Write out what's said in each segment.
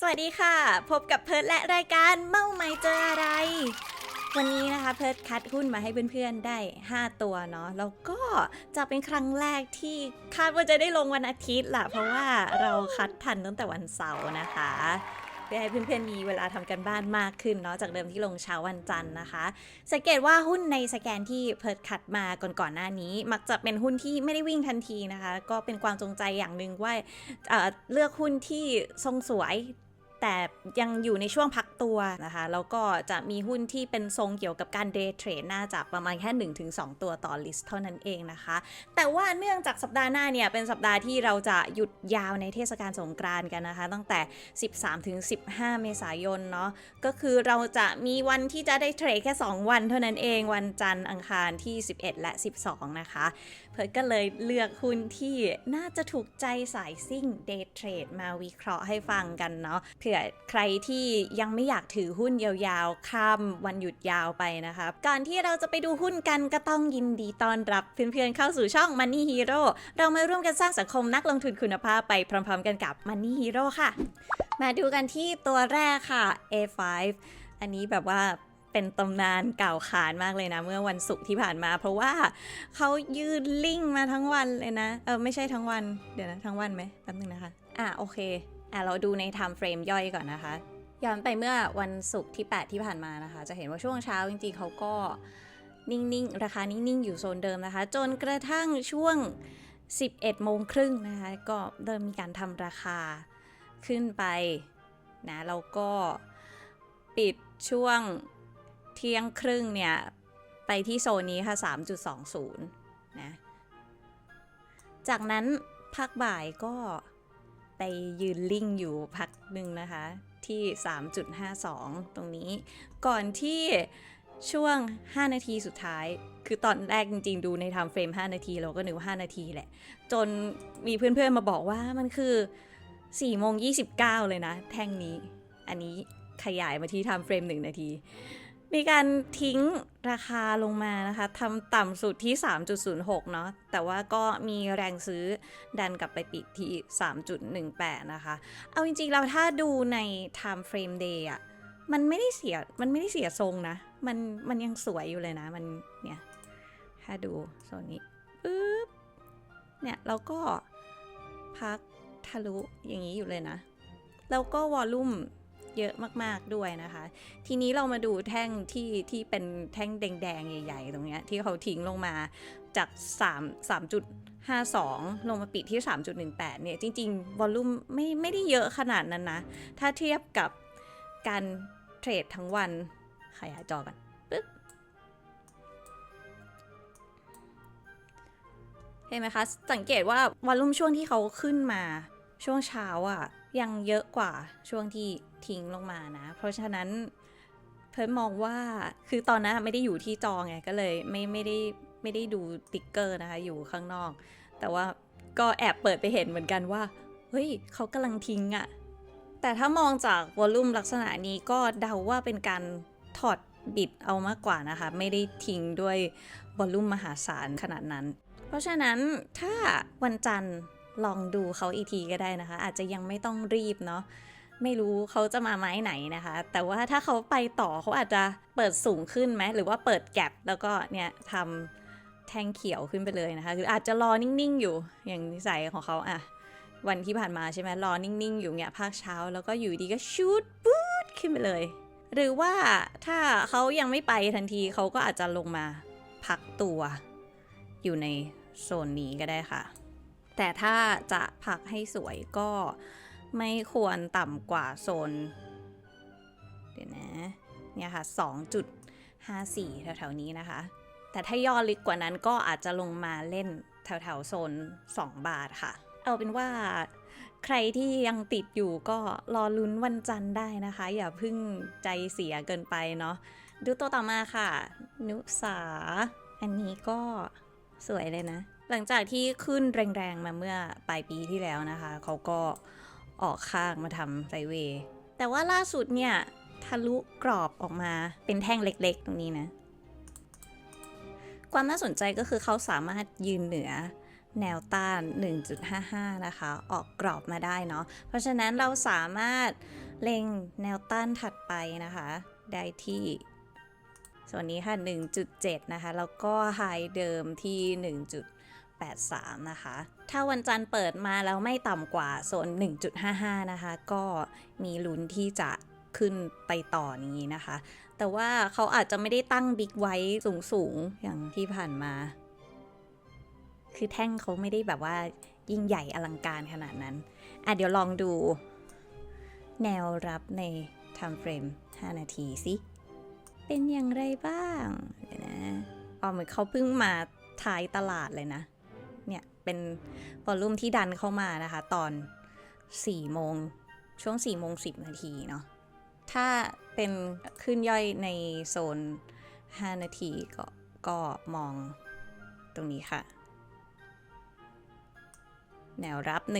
สวัสดีค่ะ พบกับเพิร์ดและรายการเมาไม่เจออะไร วันนี้นะคะเพิร์ดคัดหุ้นมาให้เพื่อนๆได้ 5 ตัวเนาะแล้วก็จะเป็นครั้งแรกที่คาดว่าจะได้ลงวันอาทิตย์ล่ะเพราะว่าเราคัดทันตั้งแต่วันเสาร์นะคะเพื่อให้เพื่อนๆมีเวลาทำกันบ้านมากขึ้นเนาะจากเดิมที่ลงเช้าวันจันทร์นะคะ สังเกตว่าหุ้นในสแกนที่เพิร์ดคัดมาก่อนๆหน้านี้ มักจะเป็นหุ้นที่ไม่ได้วิ่งทันทีนะคะ ก็เป็นความจงใจอย่างหนึ่งว่าเเลือกหุ้นที่ทรงสวย แต่ยังอยู่ในช่วงพักตัวนะคะ แล้วก็จะมีหุ้นที่เป็นทรงเกี่ยวกับการเดย์เทรดน่าจะประมาณแค่ 1-2 ตัวต่อลิสต์เท่านั้นเองนะคะ แต่ว่าเนื่องจากสัปดาห์หน้าเนี่ยเป็นสัปดาห์ที่เราจะหยุดยาวในเทศกาลสงกรานต์กันนะคะ ตั้งแต่ 13-15 เมษายนเนาะก็คือเราจะมีวันที่จะได้เทรดแค่ 2 วันเท่านั้นเองวันจันทร์อังคารที่ 11 และ 12 นะคะ เพิร์ก็เลยเลือกหุ้นที่น่าจะถูกใจสายซิ่งเดย์เทรดมาวิเคราะห์ให้ฟังกันเนาะเผื่อใครที่ยังไม่อยากถือหุ้นยาวๆ ข้ามวันหยุดยาวไปนะคะก่อนที่เราจะไปดูหุ้นกันก็ต้องยินดีต้อนรับเพื่อนๆเข้าสู่ช่อง Money Hero เรามาร่วมกันสร้างสังคมนักลงทุนคุณภาพไปพร้อมๆ กันกับ Money Hero ค่ะ มาดูกันที่ตัวแรกค่ะ A5 อันนี้แบบว่าเป็นตำนานเก่าขานมากเลยนะ เมื่อวันศุกร์ที่ผ่านมา เพราะว่าเขายืนลิงมาทั้งวันเลยนะ เออไม่ใช่ทั้งวัน เดี๋ยวนะ ทั้งวันไหมแป๊บนึงนะคะ อะโอเค อะเราดูใน time frame ย่อยก่อนนะคะ ย้อนไปเมื่อวันศุกร์ที่ 8 ที่ผ่านมานะคะ จะเห็นว่าช่วงเช้าจริงๆเขาก็นิ่งๆ ราคานิ่งๆ อยู่โซนเดิมนะคะ จนกระทั่งช่วง 11 โมงครึ่งนะคะ ก็เริ่มมีการทำราคาขึ้นไปนะแล้วก็ปิดช่วงเที่ยงครึ่งเนี่ย ไปที่โซนนี้ค่ะ 3.20 นะ จากนั้นพักบ่ายก็ ไปยืนลิงอยู่พักหนึ่งนะคะ ที่ 3.52 ตรงนี้ ก่อนที่ช่วง 5 นาทีสุดท้าย คือตอนแรกจริงๆ ดูในไทม์เฟรม 5 นาที เราก็นึกว่า5นาทีแหละ จนมีเพื่อนๆมาบอกว่ามันคือ4โมง29 เลยนะ แท่งนี้ อันนี้ขยายมาที่ไทม์เฟรม 1 นาที มีการทิ้งราคาลงมานะคะทำต่ำสุดที่ 3.06 เนาะแต่ว่าก็มีแรงซื้อดันกลับไปปิดที่ 3.18 นะคะ เอาจริงๆเราถ้าดูใน time frame day อะมันไม่ได้เสีย มันไม่ได้เสียทรงนะ มัน มันยังสวยอยู่เลยนะ มัน เนี่ย ถ้าดูโซนนี้ปึ๊บ เนี่ยเราก็พักทะลุอย่างนี้อยู่เลยนะ แล้วก็วอลลุ่ม เยอะมาก ๆด้วยนะคะ ทีนี้เรามาดูแท่งที่ที่เป็นแท่งแดงๆใหญ่ ๆ ตรงเนี้ยที่เขาทิ้งลงมาจาก3 3.52 ลงมาปิดที่ 3.18 เนี่ย จริง ๆ วอลลุ่มไม่ไม่ได้เยอะขนาดนั้นนะ ถ้าเทียบกับการเทรดทั้งวัน ขยายจอกันปึ๊บเห็นไหมคะ สังเกตว่าวอลลุ่มช่วงที่เขาขึ้นมาช่วงเช้าอะ ยังเยอะกว่าช่วงที่ทิ้งลงมานะ เพราะฉะนั้นเพิ่นมองว่าคือตอนนั้นไม่ได้อยู่ที่จอไงก็เลยไม่ไม่ได้ไม่ได้ดูติ๊กเกอร์นะคะ อยู่ข้างนอก แต่ว่าก็แอบเปิดไปเห็นเหมือนกันว่า เฮ้ยเขากำลังทิ้งอะแต่ถ้ามองจากวอลลุ่มลักษณะนี้ก็เดาว่าเป็นการถอดบิดเอามากกว่านะคะ ไม่ได้ทิ้งด้วยวอลลุ่มมหาศาลขนาดนั้น เพราะฉะนั้นถ้าวันจันทร์ ลองดูเขาอีกทีก็ได้นะคะ อาจจะยังไม่ต้องรีบเนาะไม่รู้เขาจะมาไม้ไหนนะคะ แต่ว่าถ้าเขาไปต่อเขาอาจจะเปิดสูงขึ้นไหมหรือว่าเปิดแก็บแล้วก็เนี่ยทำแท่งเขียวขึ้นไปเลยนะคะหรืออาจจะรอนิ่งๆอยู่อย่างนิสัยของเขาอะวันที่ผ่านมาใช่ไหมรอนิ่งๆ อยู่เนี่ยภาคเช้าแล้วก็อยู่ดีก็ชูดปุ๊ดขึ้นไปเลย หรือว่าถ้าเขายังไม่ไปทันทีเขาก็อาจจะลงมาพักตัว อยู่ในโซนนี้ก็ได้ค่ะ แต่ถ้าจะพักให้สวยก็ไม่ควรต่ำกว่าโซน เดี๋ยวนะ เนี่ยค่ะ 2.54 แถวๆนี้นะคะ แต่ถ้าย่อลึกกว่านั้นก็อาจจะลงมาเล่นแถวๆโซน 2 บาทค่ะ เอาเป็นว่าใครที่ยังติดอยู่ก็รอลุ้นวันจันทร์ได้นะคะ อย่าพึ่งใจเสียเกินไปเนาะ ดูตัวต่อมาค่ะ นุสา อันนี้ก็สวยเลยนะ หลังจากที่ขึ้นแรงๆมาเมื่อปลายปีที่แล้วนะคะ เขาก็ออกข้างมาทำไซเวย์แต่ว่าล่าสุดเนี่ย ทะลุกรอบออกมาเป็นแท่งเล็กๆ ตรงนี้นะ ความน่าสนใจก็คือเขาสามารถยืนเหนือแนวต้าน 1.55 นะคะ ออกกรอบมาได้เนาะ เพราะฉะนั้นเราสามารถเล็งแนวต้านถัดไปนะคะ ได้ที่ ส่วนนี้ค่ะ 1.7 นะคะ แล้วก็ไฮเดิมที่ 1.83 นะคะ ถ้าวันจันทร์เปิดมาแล้วไม่ต่ำกว่าโซน 1.55 นะคะ ก็มีลุ้นที่จะขึ้นไปต่อนี้นะคะ แต่ว่าเขาอาจจะไม่ได้ตั้งบิ๊กไว้สูงๆ อย่างที่ผ่านมา คือแท่งเขาไม่ได้แบบว่ายิ่งใหญ่อลังการขนาดนั้น อะเดี๋ยวลองดู แนวรับใน time frame 5 นาทีสิเป็นอย่างไรบ้างเดี๋ยวนะอ๋อเหมือนเขาเพิ่งมาท้ายตลาดเลยนะ เป็นวอลลุ่มที่ดันเข้ามานะคะ ตอน4โมงช่วง4โมง10 นาทีเนาะถ้าเป็นขึ้นย่อยในโซน 5 นาทีก็ก็มองตรงนี้ค่ะ แนวรับ 1.57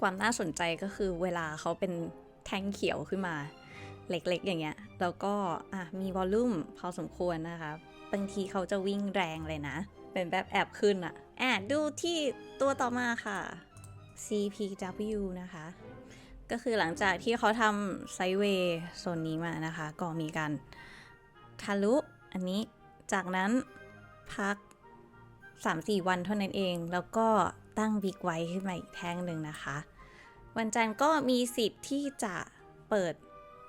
ความน่าสนใจก็คือเวลาเขาเป็นแท่งเขียวขึ้นมา เล็กๆ อย่างเงี้ย แล้วก็อะมีวอลลุ่มพอสมควรนะคะ บางทีเขาจะวิ่งแรงเลยนะ เป็นแบบแอบขึ้นอะอะดูที่ตัวต่อมาค่ะ CPW นะคะ ก็คือหลังจากที่เขาทำไซเวย์โซนนี้มานะคะ ก็มีการทะลุอันนี้ จากนั้นพัก 3-4 วันเท่านั้นเอง แล้วก็ตั้งบิ๊กไว้ขึ้นมาอีกแท่งหนึ่งนะคะ วันจันทร์ก็มีสิทธิ์ที่จะเปิด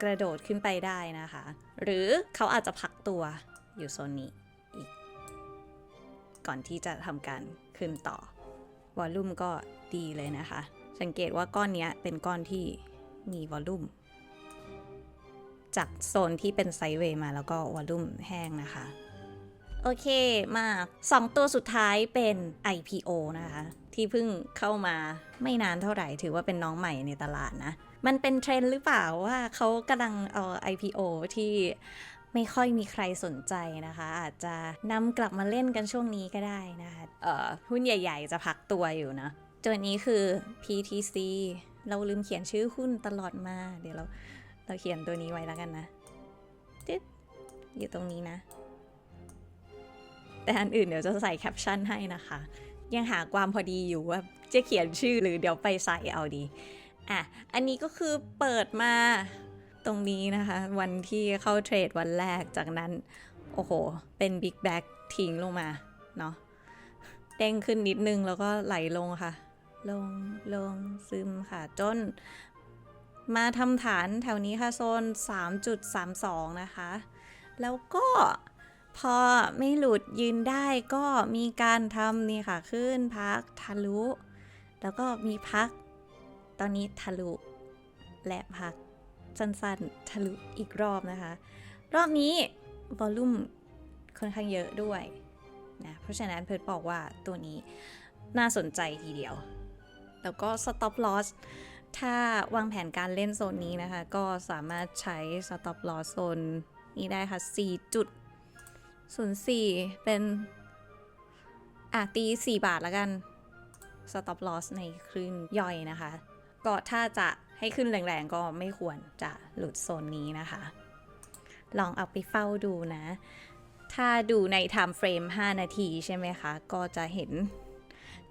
กระโดดขึ้นไปได้นะคะ หรือเขาอาจจะพักตัวอยู่โซนนี้อีก ก่อนที่จะทำการขึ้นต่อ วอลลุ่มก็ดีเลยนะคะ สังเกตว่าก้อนนี้เป็นก้อนที่มีวอลลุ่ม จากโซนที่เป็นไซด์เวย์มาแล้วก็วอลลุ่มแห้งนะคะโอเคมาสองตัวสุดท้ายเป็น IPO นะคะ ที่เพิ่งเข้ามาไม่นานเท่าไหร่ ถือว่าเป็นน้องใหม่ในตลาดนะ มันเป็นเทรนด์หรือเปล่าว่าเขากำลังเอา IPO ที่ไม่ค่อยมีใครสนใจนะคะ อาจจะนำกลับมาเล่นกันช่วงนี้ก็ได้นะคะเอ่อหุ้นใหญ่ๆ จะพักตัวอยู่นะตัวนี้คือ PTC เราลืมเขียนชื่อหุ้นตลอดมา เดี๋ยวเราเราเขียนตัวนี้ไว้แล้วกันนะตึ๊ดอยู่ตรงนี้นะ แต่อันอื่นเดี๋ยวจะใส่แคปชั่นให้นะคะ ยังหาความพอดีอยู่ว่าจะเขียนชื่อหรือเดี๋ยวไปใส่เอาดี อะ อันนี้ก็คือเปิดมาตรงนี้นะคะ วันที่เข้าเทรดวันแรกจากนั้น โอ้โห เป็นบิ๊กแบ็กทิ้งลงมา เนาะเด้งขึ้นนิดนึงแล้วก็ไหลลงค่ะ ลงลงซึมค่ะ จน มาทำฐานแถวนี้ค่ะโซน 3.32 นะคะ แล้วก็พอไม่หลุดยืนได้ก็มีการทำนี่ค่ะ ขึ้นพักทะลุ แล้วก็มีพัก ตอนนี้ทะลุและพักสั้นๆ ทะลุอีกรอบนะคะ รอบนี้วอลลุ่มค่อนข้างเยอะด้วยนะเพราะฉะนั้นเพิร์ดบอกว่าตัวนี้น่าสนใจทีเดียว แล้วก็ stop loss ถ้าวางแผนการเล่นโซนนี้นะคะ ก็สามารถใช้ stop loss โซนนี้ได้ค่ะ4จุด04 เป็น อะตี 4 บาทแล้วกัน stop loss ในคลื่นย่อยนะคะ ก็ถ้าจะให้ขึ้นแรงๆ ก็ไม่ควรจะหลุดโซนนี้นะคะ ลองเอาไปเฝ้าดูนะ ถ้าดูใน time frame 5นาทีใช่ไหมคะ ก็จะเห็น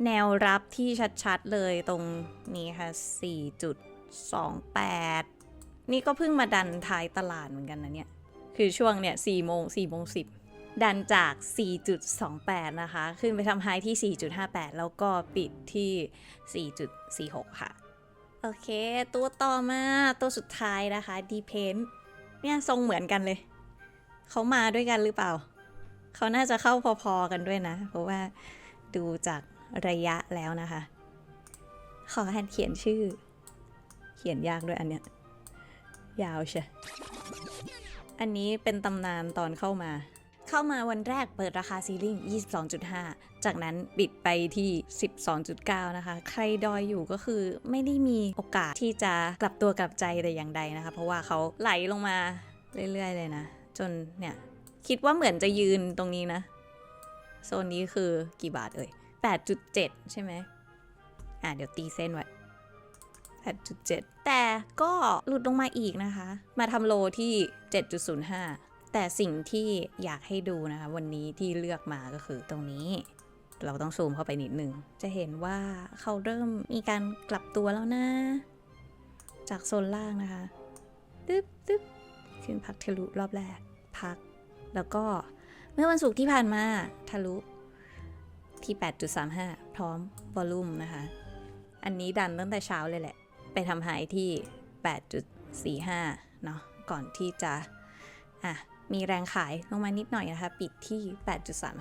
แนวรับที่ชัดๆเลยตรงนี้ค่ะ 4.28 นี่ก็เพิ่งมาดันท้ายตลาดเหมือนกันนะเนี่ย คือช่วงเนี่ย4โมง4โมง10 ดันจาก 4.28 นะคะ ขึ้นไปทำไฮที่ 4.58 แล้วก็ปิดที่ 4.46 ค่ะ โอเค ตัวต่อมาตัวสุดท้ายนะคะ Depend เนี่ยทรงเหมือนกันเลย เขามาด้วยกันหรือเปล่า เขาน่าจะเข้าพอๆกันด้วยนะ เพราะว่าดูจากระยะแล้วนะคะ ขอแทนเขียนชื่อ เขียนยากด้วยอันเนี้ย ยาวเชียอันนี้เป็นตำนานตอนเข้ามา เข้ามาวันแรกเปิดราคาซีลิ่ง 22.5 จากนั้นบิดไปที่ 12.9 นะคะ ใครดอยอยู่ก็คือไม่ได้มีโอกาสที่จะกลับตัวกลับใจแต่อย่างใดนะคะ เพราะว่าเขาไหลลงมาเรื่อย ๆ เลยนะ จนเนี่ย คิดว่าเหมือนจะยืนตรงนี้นะ โซนนี้คือกี่บาทเอ่ย 8.7 ใช่ไหมอะเดี๋ยวตีเส้นไว้8.7 แต่ก็หลุดลงมาอีกนะคะ มาทำโลที่ 7.05 แต่สิ่งที่อยากให้ดูนะคะ วันนี้ที่เลือกมาก็คือตรงนี้ เราต้องซูมเข้าไปนิดนึง จะเห็นว่าเขาเริ่มมีการกลับตัวแล้วนะ จากโซนล่างนะคะตึ๊บตึ๊บขึ้นพักทะลุรอบแรก พัก แล้วก็เมื่อวันศุกร์ที่ผ่านมาทะลุที่ 8.35 พร้อมวอลลุ่มนะคะ อันนี้ดันตั้งแต่เช้าเลยแหละ ไปทำหายที่ 8.45 เนาะ ก่อนที่จะ อะ มีแรงขายลงมานิดหน่อยนะคะ ปิดที่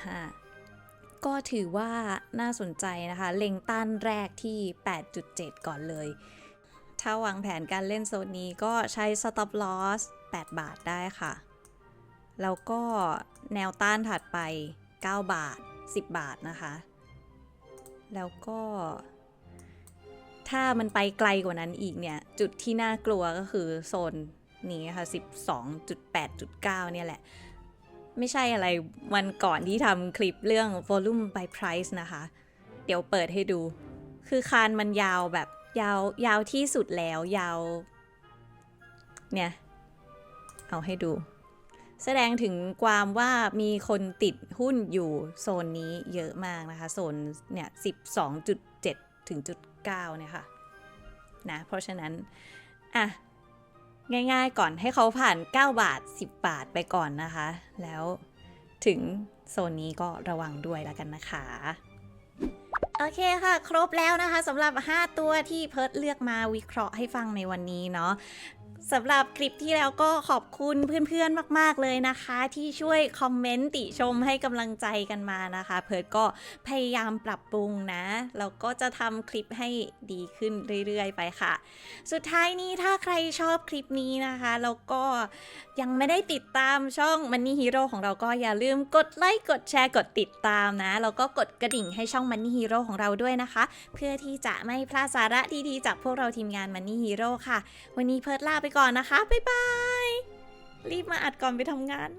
8.35 ก็ถือว่าน่าสนใจนะคะ เล็งต้านแรกที่ 8.7 ก่อนเลย ถ้าวางแผนการเล่นโซนนี้ก็ใช้ stop loss 8 บาทได้ค่ะ แล้วก็แนวต้านถัดไป 9 บาท 10 บาทนะคะ แล้วก็ ถ้ามันไปไกลกว่านั้นอีกเนี่ย จุดที่น่ากลัวก็คือโซนนี้ค่ะ 12.8.9 เนี่ยแหละ ไม่ใช่อะไรวันก่อนที่ทำคลิปเรื่อง volume by price นะคะ เดี๋ยวเปิดให้ดู คือคานมันยาวแบบยาวยาวที่สุดแล้วยาว เนี่ย เอาให้ดู แสดงถึงความว่ามีคนติดหุ้นอยู่โซนนี้เยอะมากนะคะ โซนเนี่ย12.7 ถึงจุด9เนี่ยค่ะนะเพราะฉะนั้น อะ ง่ายๆก่อนให้เขาผ่าน 9 บาท 10 บาทไปก่อนนะคะ แล้วถึงโซนนี้ก็ระวังด้วยแล้วกันนะคะ โอเคค่ะ ครบแล้วนะคะสำหรับ 5 ตัวที่เพิร์ดเลือกมาวิเคราะห์ให้ฟังในวันนี้เนาะ สำหรับคลิปที่แล้วก็ขอบคุณเพื่อนๆมาก ๆเลยนะคะ ที่ช่วยคอมเมนต์ติชมให้กำลังใจกันมานะคะ เพิร์ดก็พยายามปรับปรุงนะแล้วก็จะทำคลิปให้ดีขึ้นเรื่อย ๆ ไปค่ะ สุดท้ายนี้ถ้าใครชอบคลิปนี้นะคะแล้วก็ยังไม่ได้ติดตามช่อง Money Hero ของเราก็อย่าลืมกดไลค์กดแชร์กดติดตามนะแล้วก็กดกระดิ่งให้ช่อง Money Hero ของเราด้วยนะคะ เพื่อที่จะไม่พลาดสาระดีๆจากพวกเราทีมงาน Money Hero ค่ะ วันนี้เพิร์ดลาไปก่อนนะคะ บ๊ายบาย รีบมาอัดก่อนไปทำงาน